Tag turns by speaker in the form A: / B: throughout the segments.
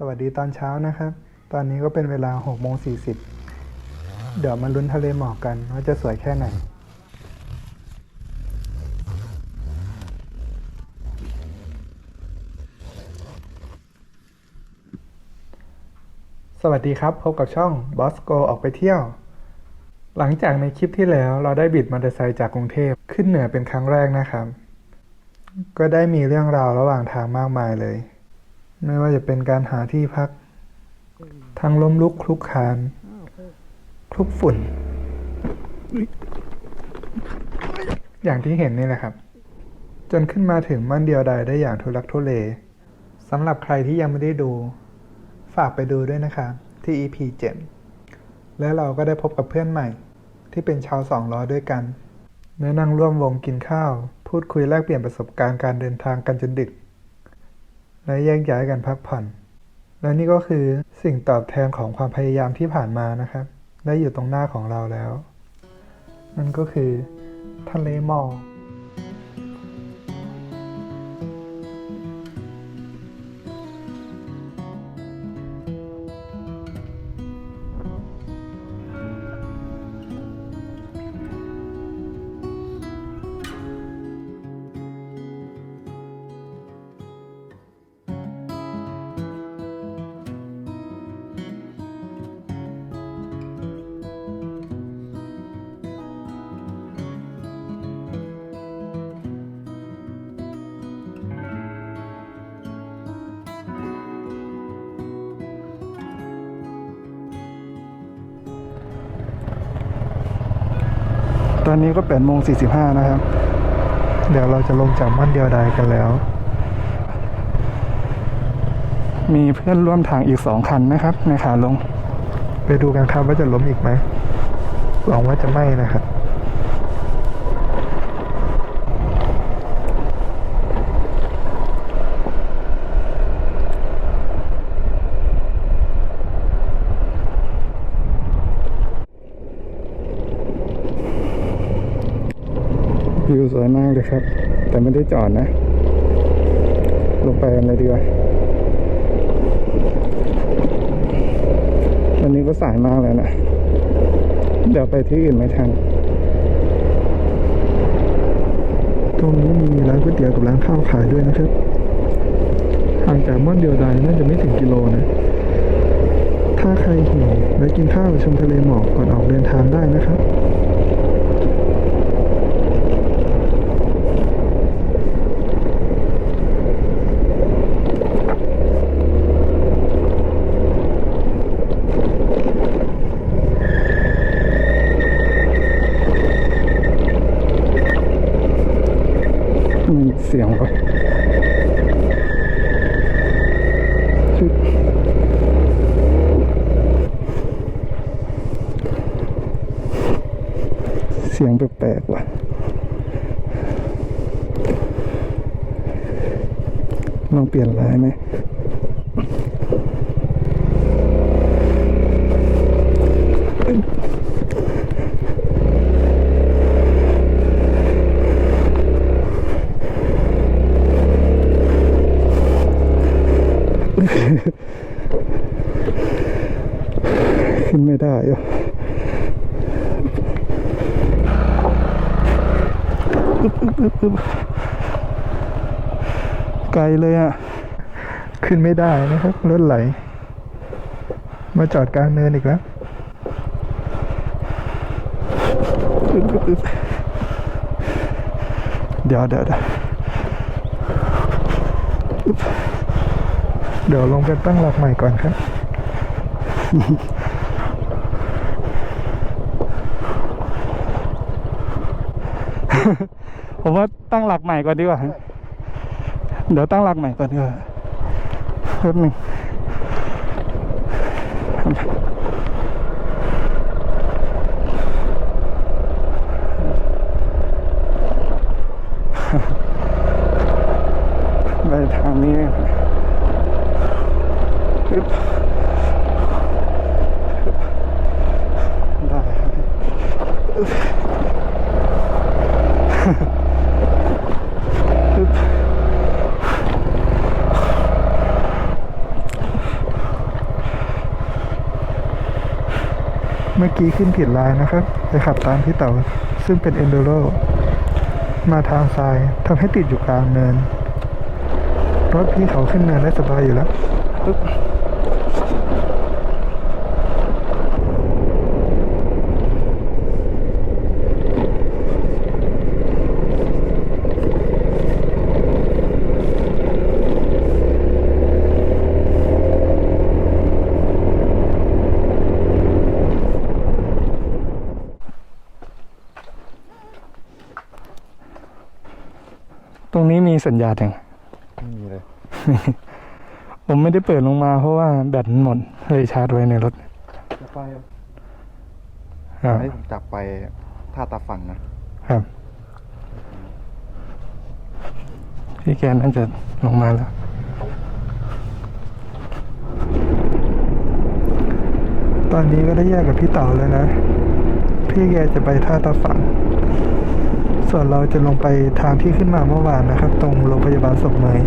A: สวัสดีตอนเช้านะครับ ตอนนี้ก็เป็นเวลา6โมง40 เดี๋ยวมาลุ้นทะเลหมอกกันว่าจะสวยแค่ไหนสวัสดีครับ พบกับช่อง b o s c o ออกไปเที่ยว หลังจากในคลิปที่แล้วเราได้บิดมอเตอร์ไซค์จากกรุงเทพขึ้นเหนือเป็นครั้งแรกนะครับ ก็ได้มีเรื่องราวระหว่างทางมากมายเลย ไม่ว่าจะเป็นการหาที่พัก ทั้งล้มลุกคลุกคาน คลุกฝุ่น อย่างที่เห็นนี่แหละครับ จนขึ้นมาถึงมั่นเดียวดายได้อย่างทุลักทุเลสำหรับใครที่ยังไม่ได้ดู ฝากไปดูด้วยนะครับที่ EP 7 และเราก็ได้พบกับเพื่อนใหม่ ที่เป็นชาวสองล้อด้วยกันและนั่งร่วมวงกินข้าว พูดคุยแลกเปลี่ยนประสบการณ์การเดินทางกันจนดึก และแยกย้ายกันพักผ่อน และนี่ก็คือสิ่งตอบแทนของความพยายามที่ผ่านมานะครับ ได้อยู่ตรงหน้าของเราแล้ว นั่นก็คือทะเลหมอก ตอนนี้ก็8โมง45นะครับ เดี๋ยวเราจะลงจากม่อนเดียวดายกันแล้ว มีเพื่อนร่วมทางอีกสองคันนะครับ ในขาลง ไปดูกันครับว่าจะล้มอีกไหมหวังว่าจะไม่นะครับ วยมากเลยครับ แต่ไม่ได้จอดนะ ลงไปกันเลยดีกว่าวันนี้ก็สายมากแล้วนะ เดี๋ยวไปที่อื่นไม่ทัน ตรงนี้มีร้านก๋วยเตี๋ยวกับร้านข้าวขายด้วยนะครับห่างจากม่อนเดียวดายน่าจะไม่ถึงกิโลนะ ถ้าใครหิวและกินข้าวชมทะเลหมอกก่อนออกเดินทางได้นะครับ มี เสียงปะเสียงแปลกๆว่ะลองเปลี่ยนลายไหม ขึ้นไม่ได้อะอึ๊บอึ๊บอึ๊บอึ๊บไกลเลยอะขึ้นไม่ได้นะครับรถไหล มาจอดกลางเนินอีกแล้วอึ๊บอึ๊บอึ๊บเดี๋ยวเดี๋ยวเดี๋ยวเดี๋ยวลงไปตั้งหลักใหม่ก่อนครับ ผมว่าตั้งหลักใหม่ก่อนดีกว่า เดี๋ยวตั้งหลักใหม่ก่อนดีกว่าแป๊บหนึ่งไปทางนี้ปึ๊บได้ครับอึ๊บปึ๊บ
B: เมื่อกี้ขึ้นผิดลายนะครับ ไปขับตามพี่เต่าซึ่งเป็นเอนโดโรมาทางซ้ายทำให้ติดอยู่กลางเนิน รถพี่เขาขึ้นเนินได้สบายอยู่แล้ว รงนี้มีสัญญาณยัง
C: ไม่มีเลย
B: ผมไม่ได้เปิดลงมาเพราะว่าแบตมันหมดเลยชาร์จไว้ในรถ
C: จะไป
B: ครับ
C: ให้ผมจับไปท่าตาฝั่งนะ
B: ครับพี่แกน่าจะลงมาแล้วตอนนี้ก็ได้แยกกับพี่เต๋าแล้วนะ พี่แกจะไปท่าตาฝัง ส่วนเราจะลงไปทางที่ขึ้นมาเมื่อวานนะครับ ตรงโรงพยาบาลศพเมย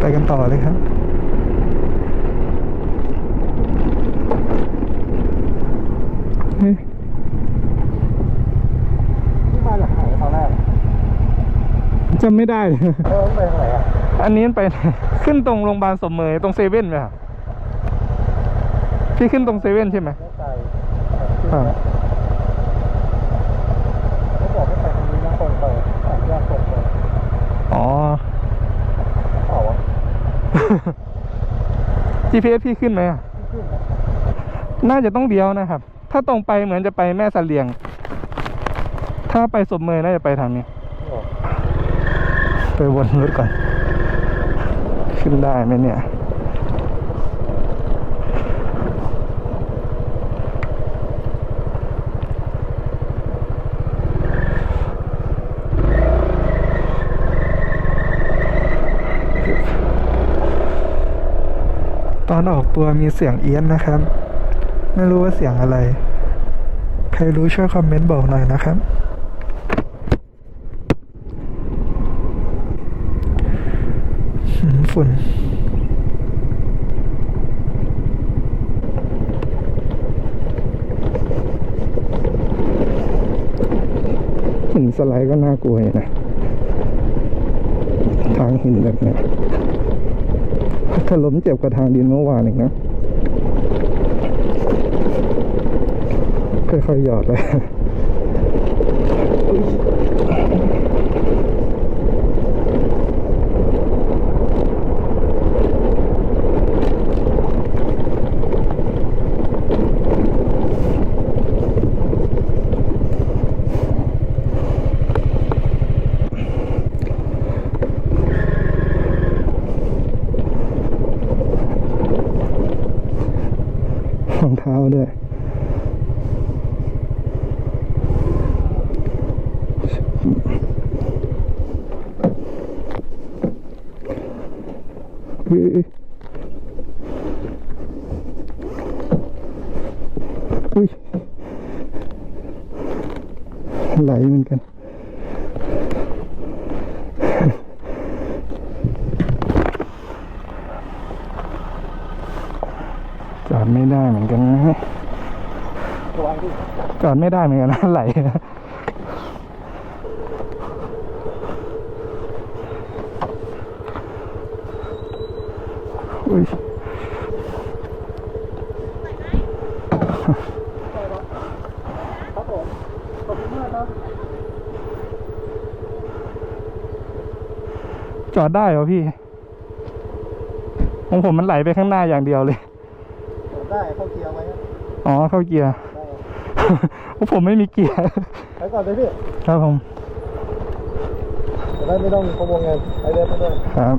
B: ไปกันต่อเลยครับเฮ้ย
C: ที่มาจากไหนตอนแรก
B: จำไม่ได้เลย
C: เออไปทางไหนอะ
B: อันนี้มันไปขึ้นตรงโรงพยาบาลสมเมยตรงเซเว่นไหมครับพี่ขึ้นตรงเซเว่นใช่ไหม
C: ไม่ไกล
B: ครับ
C: เขาบอกให้ไปทางนี้นะตรงไปสามแยกตรงไป
B: อ๋อ
C: เปล่าวะ
B: GPS พี่ขึ้นไหมอะ
C: ที่ขึ้นนะ
B: น่าจะต้องเดียวนะครับ ถ้าตรงไปเหมือนจะไปแม่สะเลียง ถ้าไปสมเมยน่าจะไปทางนี้
C: นี่หรอ
B: ไปวนรถก่อน ขึ้นได้ไหมเนี่ย ตอนออกตัวมีเสียงเอี้ยนนะครับ ไม่รู้ว่าเสียงอะไร ใครรู้ช่วยคอมเมนต์บอกหน่อยนะครับ ฝุ่นหินสไลด์ก็น่ากลัวอยู่นะ ทางหินแบบเนี้ย ถ้าล้มเจ็บกระทางดินเมื่อวานอีกนะค่อยๆหยอดเลย อุ้ยไหลเหมือนกัน จอดไม่ได้เหมือนกันนะจอดไม่ได้เหมือนกันนะไหล อุ้ย
C: ครับ ผมขอบคุณมากครับ
B: จอดได้เหรอพี่ ของผมมันไหลไปข้างหน้าอย่างเดียวเลย
C: ได้เข้าเกียร์ไว้นะ
B: อ๋อเข้าเกียร์
C: ได้
B: ของผมไม่มีเกียร์
C: ไปก่อนเลยพี่
B: ครับผม
C: จะได้ไม่ต้องพะวงเงินไปเดินไปเดิน
B: ครับ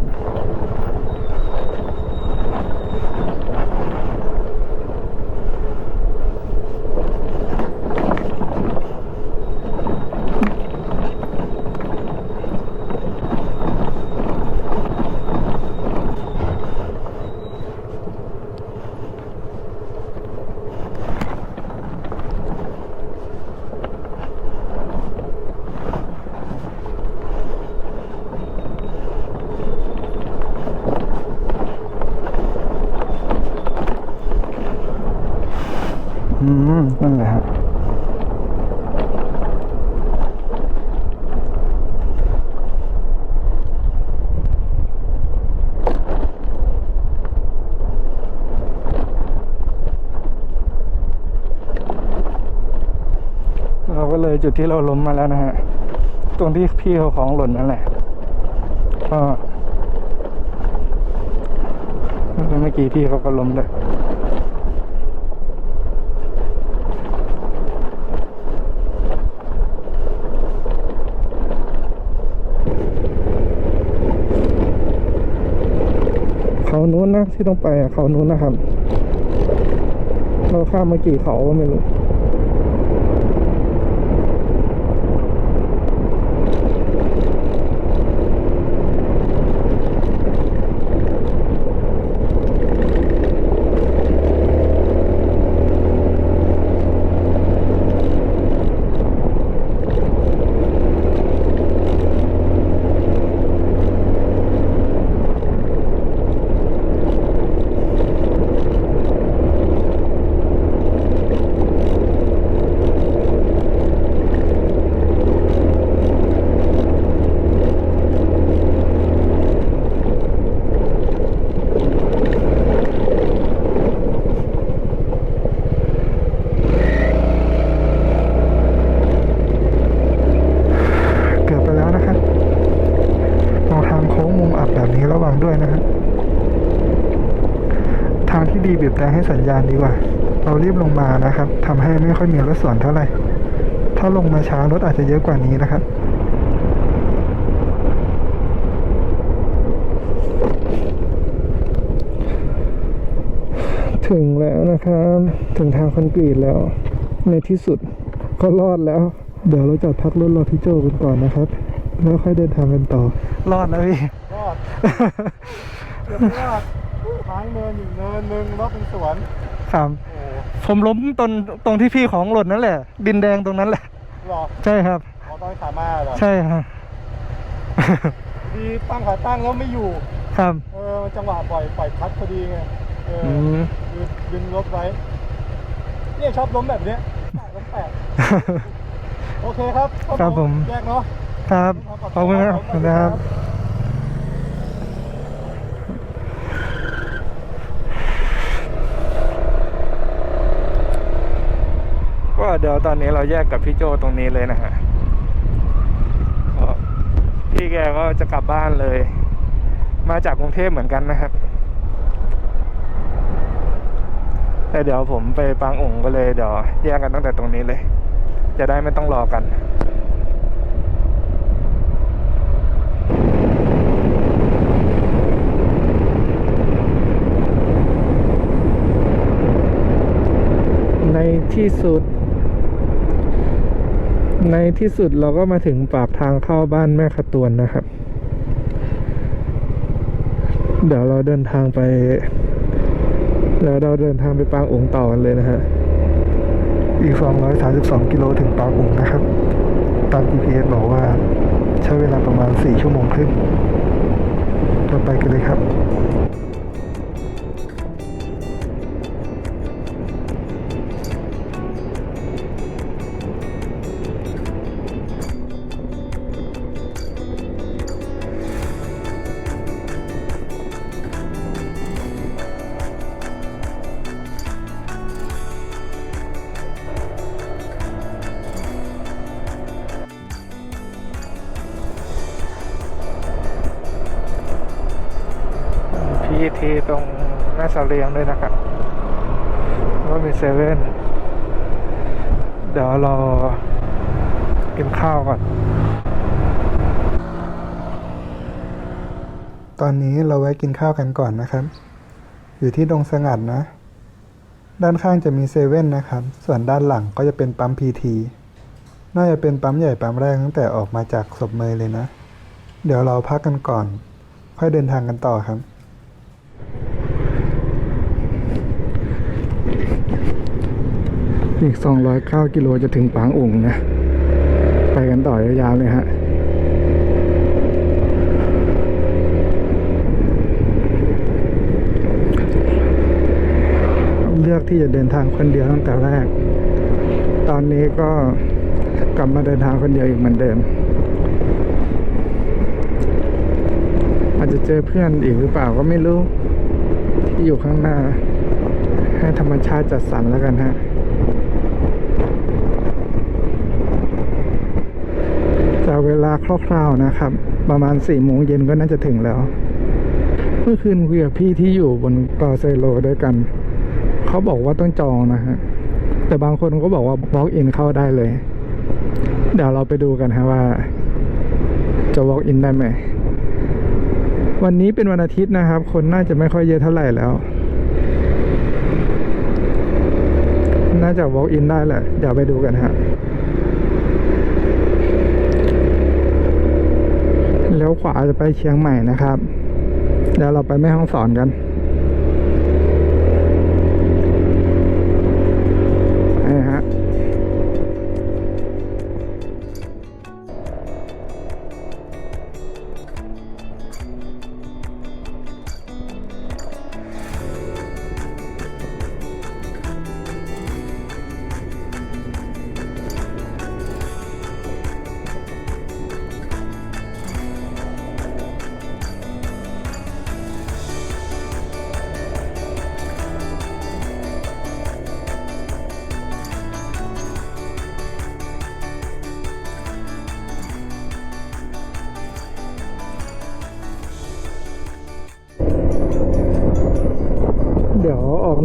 B: ก็เลยจุดที่เราล้มมาแล้วนะฮะ ตรงที่พี่เขาของหล่นนั่นแหละก็เมื่อกี้พี่เขาก็ล้มเลยเขานู้นนะที่ต้องไปอะเขานู้นนะครับ เราข้ามมากี่เขาก็ไม่รู้ เกือบไปแล้วนะครับตรงทางโค้งมุมอับแบบนี้ระวั งด้วยนะฮะทางที่ดีบีบแต่ให้สัญญาณดีกว่า เรารีบลงมานะครับทำให้ไม่ค่อยมีรถสวนเท่าไหร่ ถ้าลงมาช้ารถอาจจะเยอะกว่านี้นะครับถึงแล้วนะครับ ถึงทางคอนกรีตแล้ว ในที่สุดก็รอดแล้ว เดี๋ยวเราจอดพักรถรอพี่โจกันก่อนนะครับ แล้วค่อยเดินทางกันต่อ รอดแล้วพี่
C: รอดเกือบไม่รอดท้ายเนินอยู่เนินหนึ่งรถเป็นสวน
B: ครับ
C: โอ้โห
B: ผมล้มตรงตรงที่พี่ของหล่นนั่นแหละ ดินแดงตรงนั้นแหละ
C: หรอ
B: ใช่ครับ
C: ขอตอนขามาเหรอ
B: ใช่ครับ
C: ดีตั้งขาตั้งแล้วไม่อยู่
B: ครับ
C: เออจังหวะปล่อยปล่อยพัดพอดีไงเออ
B: อืม
C: ดึงดึงรถไว้เนี่ยชอบล้มแบบเนี้ยแปลกล้มแปลกโอเคครับ
B: ครับผม
C: แยกเนาะ
B: ครับ ขอบคุณครับขอบคุณครับก็เดี๋ยวตอนนี้เราแยกกับพี่โจตรงนี้เลยนะฮะก็พี่แกก็จะกลับบ้านเลย มาจากกรุงเทพเหมือนกันนะครับ แต่เดี๋ยวผมไปปางองค์ก็เลยเดี๋ยวแยกกันตั้งแต่ตรงนี้เลย จะได้ไม่ต้องรอกัน ใน ที่สุด ในที่สุดเราก็มาถึงปากทางเข้าบ้านแม่ขตวนนะครับ เดี๋ยวเราเดินทางไป แล้วเราเดินทางไปปางองค์ต่อกันเลยนะฮะ อีก 232 กิโลถึงปางองค์นะครับ ตาม GPS บอกว่าใช้เวลาประมาณ 4 ชั่วโมงครึ่งเราไปกันเลยครับ หน้าเสาเรียงด้วยนะครับว่ามีเซเว่นเดี๋ยวเรากินข้าวก่อน ตอนนี้เราแวะกินข้าวกันก่อนนะครับ อยู่ที่ดงสงัดนะ ด้านข้างจะมีเซเว่นนะครับ ส่วนด้านหลังก็จะเป็นปั๊มพีทีน่าจะเป็นปั๊มใหญ่ปั๊มแรกตั้งแต่ออกมาจากศพเมยเลยนะ เดี๋ยวเราพักกันก่อน ค่อยเดินทางกันต่อครับ อีก 209 กิโลจะถึงปางอุ่งนะ ไปกันต่อยาวๆเลยฮะเลือกที่จะเดินทางคนเดียวตั้งแต่แรก ตอนนี้ก็กลับมาเดินทางคนเดียวอีกเหมือนเดิม อาจจะเจอเพื่อนอีกหรือเปล่าก็ไม่รู้ ที่อยู่ข้างหน้า ให้ธรรมชาติจัดสรรแล้วกันฮะ จาก เวลาคร่าวๆนะครับ ประมาณสี่โมงเย็นก็น่าจะถึงแล้ว เมื่อคืนคุยกับพี่ที่อยู่บนกอเซโลด้วยกัน เขาบอกว่าต้องจองนะฮะ แต่บางคนก็บอกว่า walk in เข้าได้เลย เดี๋ยวเราไปดูกันฮะว่า จะ walk in ได้ไหม วันนี้เป็นวันอาทิตย์นะครับ คนน่าจะไม่ค่อยเยอะเท่าไหร่แล้ว น่าจะ walk in ได้แหละ เดี๋ยวไปดูกันฮะ แล้ว ขวาจะไปเชียงใหม่นะครับ เดี๋ยวเราไปแม่ห้องสอนกัน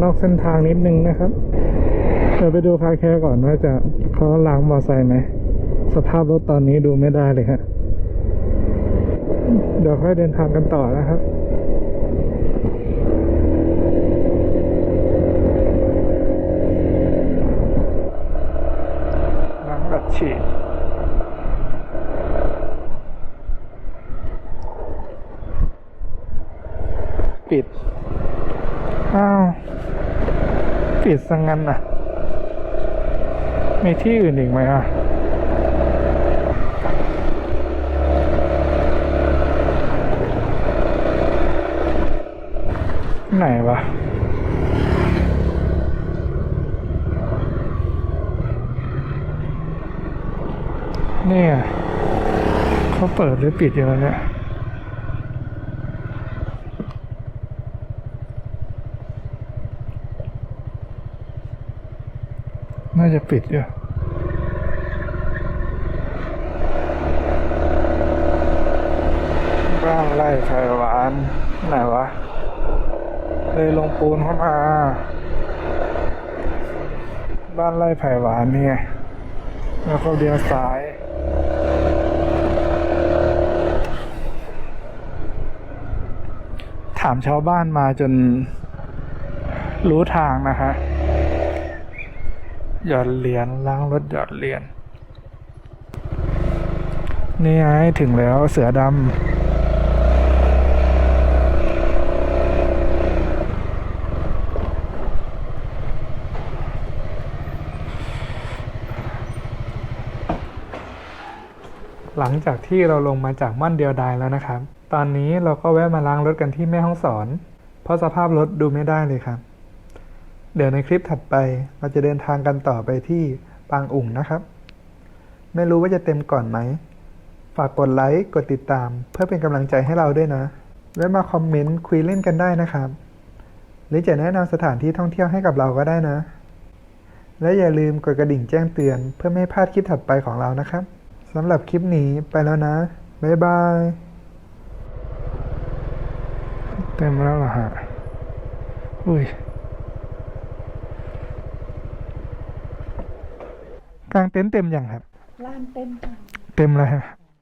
B: นอกเส้นทางนิดนึงนะครับ เดี๋ยวไปดูคาแคร์ก่อนว่าจะเขาล้างมอไซค์ไหม สภาพรถตอนนี้ดูไม่ได้เลยฮะ เดี๋ยวค่อยเดินทางกันต่อนะครับ ล้างอัดฉีด ปิด อ้าว ปิดสังงั้นนะมีที่อื่นอีกไหมอะไหนวะเนี่ยเขาเปิดหรือปิดอยู่แล้วเนี่ย น่าจะปิดอยู่บ้างไล่ไข่หวานไหนวะ เลยลงปูนเข้ามา บ้านไร่ไผ่หวานนี่ไงแล้วก็เลี้ยวซ้ายถามชาวบ้านมาจนรู้ทางนะฮะ หยอดเหรียญล้างรถหยอดเหรียญนี่ไงถึงแล้วเสือดำหลังจากที่เราลงมาจากม่อนเดียวดายแล้วนะครับ ตอนนี้เราก็แวะมาล้างรถกันที่แม่ห้องสอน เพราะสภาพรถดูไม่ได้เลยครับ เดี๋ยวในคลิปถัดไปเราจะเดินทางกันต่อไปที่ปางอุ่งนะครับ ไม่รู้ว่าจะเต็มก่อนไหม ฝากกดไลค์ กดติดตาม เพื่อเป็นกำลังใจให้เราด้วยนะแวะมาคอมเมนต์คุยเล่นกันได้นะครับ หรือจะแนะนำสถานที่ท่องเที่ยวให้กับเราก็ได้นะ และอย่าลืมกดกระดิ่งแจ้งเตือนเพื่อไม่ให้พลาดคลิปถัดไปของเรานะครับสำหรับคลิปนี้ไปแล้วนะ บ๊ายบาย เต็มแล้วเหรอฮะอุ้ย กลางเต็นท์เต็มยังครับ
A: ลานเต็มค่ะ
B: เต็มแล้วฮะ